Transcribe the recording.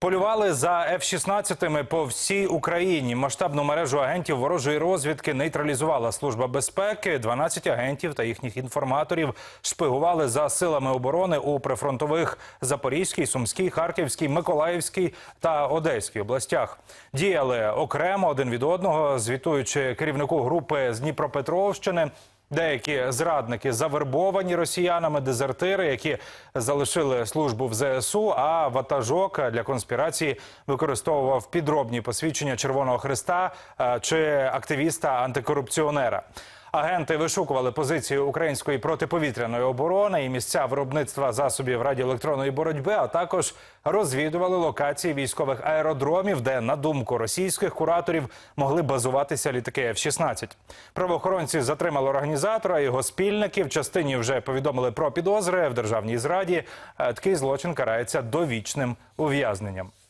Полювали за F-16 по всій Україні. Масштабну мережу агентів ворожої розвідки нейтралізувала служба безпеки. 12 агентів та їхніх інформаторів шпигували за силами оборони у прифронтових Запорізькій, Сумській, Харківській, Миколаївській та Одеській областях. Діяли окремо один від одного, звітуючи керівнику групи з Дніпропетровщини. Деякі зрадники завербовані росіянами, дезертири, які залишили службу в ЗСУ. А ватажок для конспірації використовував підробні посвідчення Червоного Христа е, чи активіста антикорупціонера. Агенти вишукували позиції української протиповітряної оборони і місця виробництва засобів радіоелектронної боротьби, а також розвідували локації військових аеродромів, де, на думку російських кураторів, могли базуватися літаки F-16. Правоохоронці затримали організатора, його спільників. Частині вже повідомили про підозри в державній зраді. Е, Такий злочин карається довічним ув'язненням.